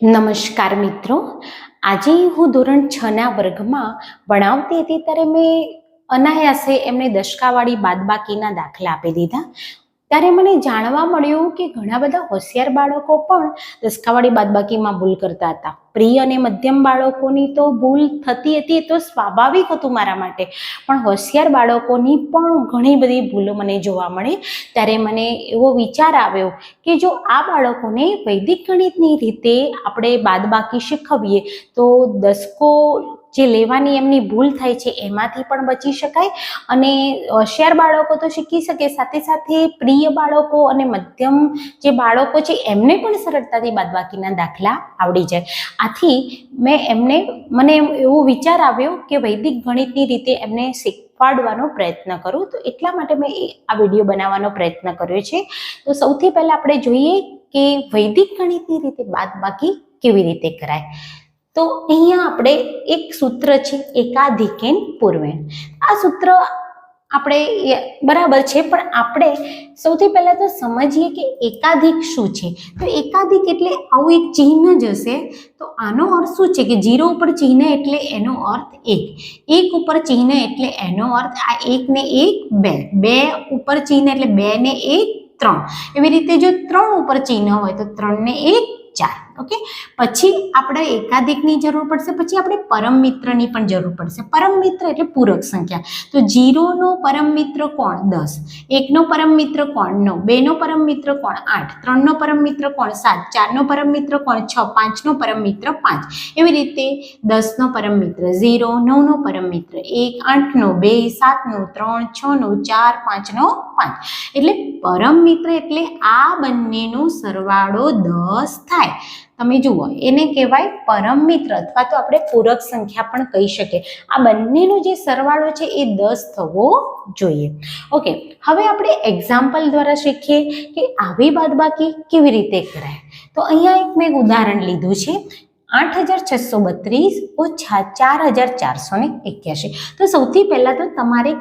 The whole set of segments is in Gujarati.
નમસ્કાર મિત્રો. આજે હું ધોરણ છ ના વર્ગમાં ભણાવતી હતી ત્યારે મેં અનાયાસે એમને દશકાવાળી બાદબાકીના દાખલા આપી દીધા. ત્યારે મને જાણવા મળ્યું કે ઘણા બધા હોશિયાર બાળકો પણ દસકાવાળી બાદબાકીમાં ભૂલ કરતા હતા. પ્રિય અને મધ્યમ બાળકોની તો ભૂલ થતી હતી એ તો સ્વાભાવિક હતું મારા માટે. પણ હોશિયાર બાળકોની પણ ઘણી બધી ભૂલો મને જોવા મળી. ત્યારે મને એવો વિચાર આવ્યો કે જો આ બાળકોને વૈદિક ગણિતની રીતે આપણે બાદબાકી શીખવીએ તો દસકો જે લેવાની એમની ભૂલ થાય છે, એમાંથી પણ બચી શકાય. અને હોશિયાર બાળકો તો શીખી શકે, સાથે સાથે પ્રિય બાળકો અને મધ્યમ જે બાળકો છે, એમને પણ સરળતાથી બાદબાકીના દાખલા આવડી જાય. આથી મેં એમને, મને એવો વિચાર આવ્યો કે વૈદિક ગણિતની રીતે એમને શીખવાડવાનો પ્રયત્ન કરું. તો એટલા માટે મેં આ વીડિયો બનાવવાનો પ્રયત્ન કર્યો છે. તો સૌથી પહેલાં આપણે જોઈએ કે વૈદિક ગણિતની રીતે બાદબાકી કેવી રીતે કરાય? તો અહીંયા આપણે એક સૂત્ર છે, એકાધિકેન પૂર્વેન આ સૂત્ર આપણે બરાબર છે, પણ આપણે સૌથી પહેલાં તો સમજીએ કે એકાધિક શું છે. તો એકાધિક એટલે આવું એક ચિહ્ન જ હશે. તો આનો અર્થ શું છે કે જીરો ઉપર ચિહ્ન એટલે એનો અર્થ એક. એક ઉપર ચિહ્ન એટલે એનો અર્થ આ એક ને એક બે. બે ઉપર ચિહ્ન એટલે બે ને એક ત્રણ. એવી રીતે જો ત્રણ ઉપર ચિહ્ન હોય તો ત્રણ ને એક ચાર. ઓકે પછી આપણે એકાધિકની જરૂર પડશે પછી આપણે પરમ મિત્રની પણ જરૂર પડશે પરમ મિત્ર એટલે પૂરક સંખ્યા તો જીરોનો પરમ મિત્ર કોણ દસ એકનો પરમ મિત્ર કોણ નવ બેનો પરમ મિત્ર કોણ આઠ ત્રણનો પરમ મિત્ર કોણ સાત ચારનો પરમ મિત્ર કોણ છ પાંચનો પરમ મિત્ર પાંચ એવી રીતે દસનો પરમ મિત્ર ઝીરો નવનો પરમ મિત્ર એક આઠનો બે સાતનો ત્રણ છનો ચાર પાંચનો પાંચ એટલે પરમ મિત્ર એટલે આ બંનેનો સરવાળો દસ થાય તમે જુઓ, એને કહેવાય પરમ મિત્ર અથવા તો આપણે પૂરક સંખ્યા પણ કહી શકીએ. આ બંનેનો જે સરવાળો છે એ દસ થવો જોઈએ. ઓકે હવે આપણે એક્ઝામ્પલ દ્વારા શીખીએ કે આવી બાદબાકી કેવી રીતે કરાય. તો અહીંયા એક મેં ઉદાહરણ લીધું છે. આઠ હજાર છસો બત્રીસ ઓછા ચાર હજાર ચારસો ને એક્યાસી તો સૌથી પહેલાં તો તમારે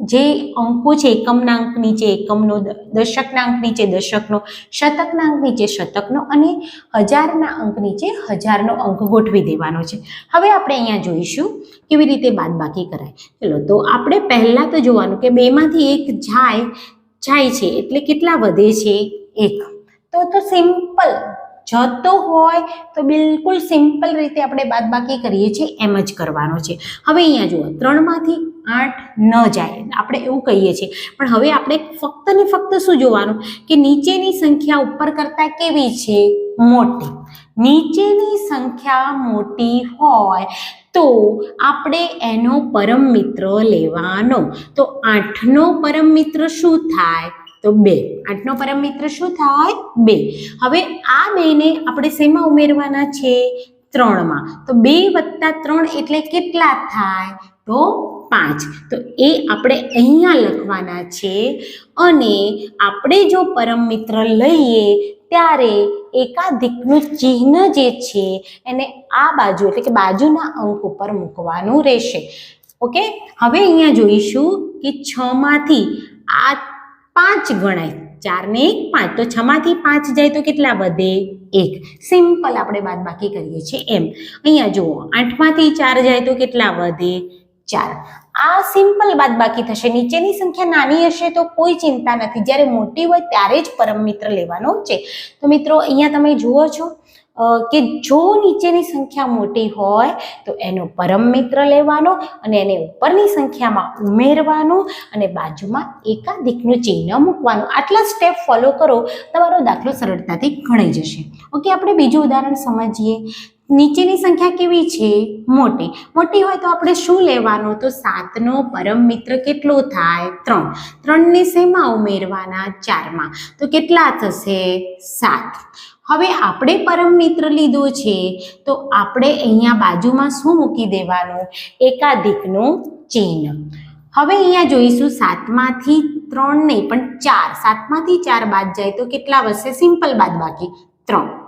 જે અંકો છે એકમના અંક નીચે, એકમનો દશકના અંક નીચે, દશકનો શતકના અંક નીચે, શતકનો અને હજારના અંક નીચે, હજારનો અંક ગોઠવી દેવાનો છે. હવે આપણે અહીંયા જોઈશું કેવી રીતે બાદબાકી કરાય. ચલો, તો આપણે પહેલાં તો જોવાનું કે બેમાંથી એક જાય જાય છે એટલે કેટલા વધે છે? એક. તો તો સિમ્પલ. જતો હોય તો બિલકુલ સિમ્પલ રીતે આપણે બાદબાકી કરીએ છીએ, એમ જ કરવાનો છે. હવે અહીંયા જુઓ, ત્રણમાંથી આઠ ન જાય. આપણે એવું કહીએ છીએ. પણ હવે આપણે ફક્ત ને ફક્ત શું જોવાનું? કે નીચેની સંખ્યા ઉપર કરતાં કેવી છે? મોટી. નીચેની સંખ્યા મોટી હોય તો આપણે એનો પરમ મિત્ર લેવાનો. તો આઠનો પરમ મિત્ર શું થાય? તો બે. આઠનો પરમ મિત્ર શું થાય? બે. હવે આ બેને આપણે શેમાં ઉમેરવાના છે? ત્રણમાં. તો બે વત્તા ત્રણ એટલે કેટલા થાય? તો પાંચ. તો એ આપણે અહીંયા લખવાના છે અને આપણે જો પરમ મિત્ર લઈએ ત્યારે એકાધિકનું ચિહ્ન જે છે એને આ બાજુ એટલે કે બાજુના અંક ઉપર મૂકવાનું રહેશે. ઓકે? હવે અહીંયા જોઈશું કે છમાંથી આ પાંચ ગણાય. ચારને એક, પાંચ. તો છમાંથી પાંચ જાય તો કેટલા વધે? એક. સિમ્પલ આપણે બાદબાકી કરીએ છીએ એમ. અહીંયા જુઓ આઠમાંથી ચાર જાય તો કેટલા વધે? ચાર આ સિમ્પલ બાદબાકી થશે. નીચેની સંખ્યા નાની હશે તો કોઈ ચિંતા નથી. જ્યારે મોટી હોય ત્યારે જ પરમ મિત્ર લેવાનો છે. તો મિત્રો, અહીંયા તમે જુઓ છો કે જો નીચેની સંખ્યા મોટી હોય તો એનો પરમ મિત્ર લેવાનો અને એને ઉપરની સંખ્યામાં ઉમેરવાનું અને બાજુમાં એકાધિકનું ચિહ્ન મૂકવાનું. આટલા સ્ટેપ ફોલો કરો, તમારો દાખલો સરળતાથી ગણાઈ જશે. ઓકે આપણે બીજું ઉદાહરણ સમજીએ. નીચેની સંખ્યા કેવી છે? મોટી. મોટી હોય તો આપણે શું લેવાનું? તો સાતનો પરમ મિત્ર કેટલો થાય? ત્રણ. ત્રણને શેમાં ઉમેરવાના? ચારમાં. તો કેટલા થશે? સાત. હવે આપણે પરમ મિત્ર લીધો છે, તો આપણે અહીંયા બાજુમાં શું મૂકી દેવાનું? એકાધિકનું ચિહ્ન. હવે અહીંયા જોઈશું, સાતમાંથી ત્રણ નહીં, પણ ચાર. સાતમાંથી ચાર બાદ જાય તો કેટલા વધશે? સિમ્પલ બાદ બાકી ત્રણ.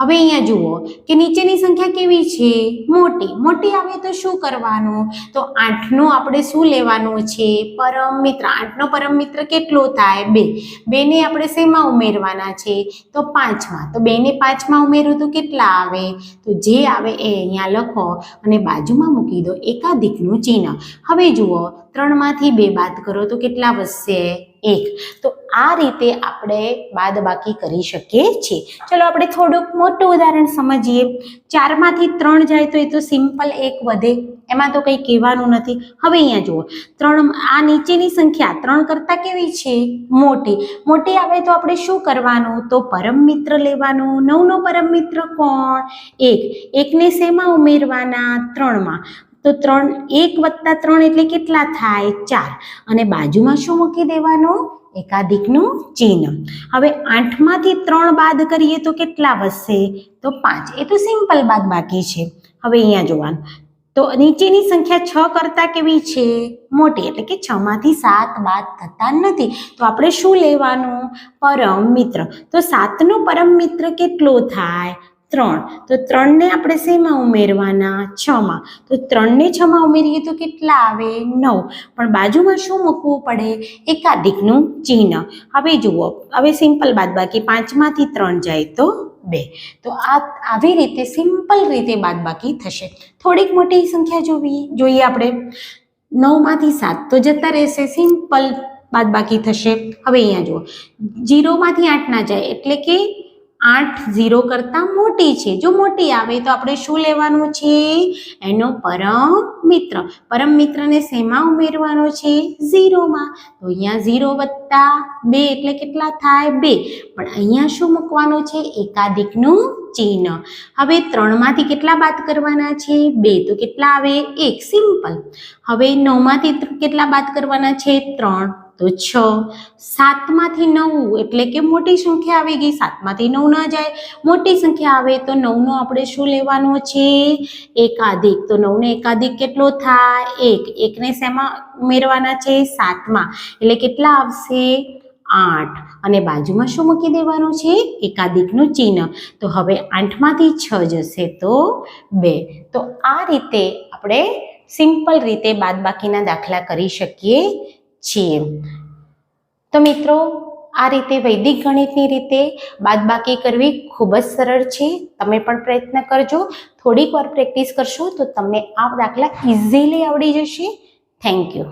હવે અહીંયા જુઓ કે નીચેની સંખ્યા કેવી છે? મોટી. મોટી આવે તો શું કરવાનું? તો આઠનો આપણે શું લેવાનું છે? પરમ મિત્ર. આઠનો પરમ મિત્ર કેટલો થાય? બે. બેને આપણે શેમાં ઉમેરવાના છે? તો પાંચમાં. તો બેને પાંચમાં ઉમેરું તો કેટલા આવે? તો જે આવે એ અહીંયા લખો અને બાજુમાં મૂકી દો એકાધિકનું ચિહ્ન. હવે જુઓ ત્રણમાંથી બે બાદ કરો તો કેટલા વધશે? એક. તો આ રીતે આપણે બાદ બાકી કરી શકીએ છીએ. ચલો આપણે થોડુંક મોટું ઉદાહરણ સમજીએ. ચારમાંથી ત્રણ જાય તો એ તો સિમ્પલ એક વધે. એમાં તો કંઈ કહેવાનું નથી. હવે અહીંયા જુઓ. ત્રણ આ નીચેની સંખ્યા ત્રણ કરતાં કેવી છે? મોટી. મોટી આવે તો આપણે શું કરવાનું? તો પરમ મિત્ર લેવાનું. નવનો પરમ મિત્ર કોણ? એક. એકને શેમાં ઉમેરવાના? ત્રણમાં. તો ત્રણ, એક વત્તા ત્રણ એટલે કેટલા થાય? ચાર. અને બાજુમાં શું મૂકી દેવાનું? એકાધિકનું ચિહ્ન. હવે આઠમાંથી ત્રણ બાદ કરીએ તો કેટલા વધશે? તો પાંચ. એ તો સિમ્પલ બાદ બાકી છે. હવે અહીંયા જોવાનું. તો નીચેની સંખ્યા છ કરતાં કેવી છે? મોટી. એટલે કે છ માંથી સાત બાદ થતા નથી. તો આપણે શું લેવાનું? પરમ મિત્ર. તો સાતનો પરમ મિત્ર કેટલો થાય? ત્રણ. તો ત્રણને આપણે શેમાં ઉમેરવાના? છમાં. તો ત્રણને છમાં ઉમેરીએ તો કેટલા આવે? નવ. પણ બાજુમાં શું મૂકવું પડે? એકાધિકનું ચિહ્ન. હવે જુઓ. હવે સિમ્પલ બાદબાકી પાંચમાંથી ત્રણ જાય તો બે. તો આ આવી રીતે સિમ્પલ રીતે બાદબાકી થશે. થોડીક મોટી સંખ્યા જોવી, જોઈએ આપણે. નવમાંથી સાત. તો જતા રહેશે. સિમ્પલ બાદબાકી થશે. હવે અહીંયા જુઓ. જીરોમાંથી આઠ ના જાય. એટલે કે આઠ ઝીરો કરતાં મોટી છે. જો મોટી આવે તો આપણે શું લેવાનું છે? એનો પરમ મિત્ર. પરમ મિત્રને શેમાં ઉમેરવાનો છે? ઝીરોમાં. તો અહીંયા ઝીરો વત્તા બે એટલે કેટલા થાય? બે. પણ અહીંયા શું મૂકવાનું છે? એકાધિકનું ચિહ્ન. હવે ત્રણમાંથી કેટલા બાદ કરવાના છે? બે. તો કેટલા આવે? એક. સિમ્પલ. હવે નવમાંથી કેટલા બાદ કરવાના છે? ત્રણ. તો છ. સાતમાંથી નવ એટલે કે મોટી સંખ્યા આવી ગઈ. સાતમાંથી નવ ન જાય. મોટી સંખ્યા આવે તો નવનો આપણે શું લેવાનો છે? એકાધિક. તો નવને એકાધિક કેટલો થાય? એક. એકને શેમાં ઉમેરવાના છે? સાતમાં. એટલે કેટલા આવશે? આઠ. અને બાજુમાં શું મૂકી દેવાનું છે? એકાધિકનું ચિહ્ન. તો હવે આઠમાંથી છ જશે તો બે. તો આ રીતે આપણે સિમ્પલ રીતે બાદબાકીના દાખલા કરી શકીએ. છીએ તો મિત્રો, આ રીતે વૈદિક ગણિતની રીતે બાદબાકી કરવી ખૂબ જ સરળ છે. તમે પણ પ્રયત્ન કરજો. થોડીક વાર પ્રેક્ટિસ કરશો તો તમને આ દાખલા ઇઝીલી આવડી જશે. Thank you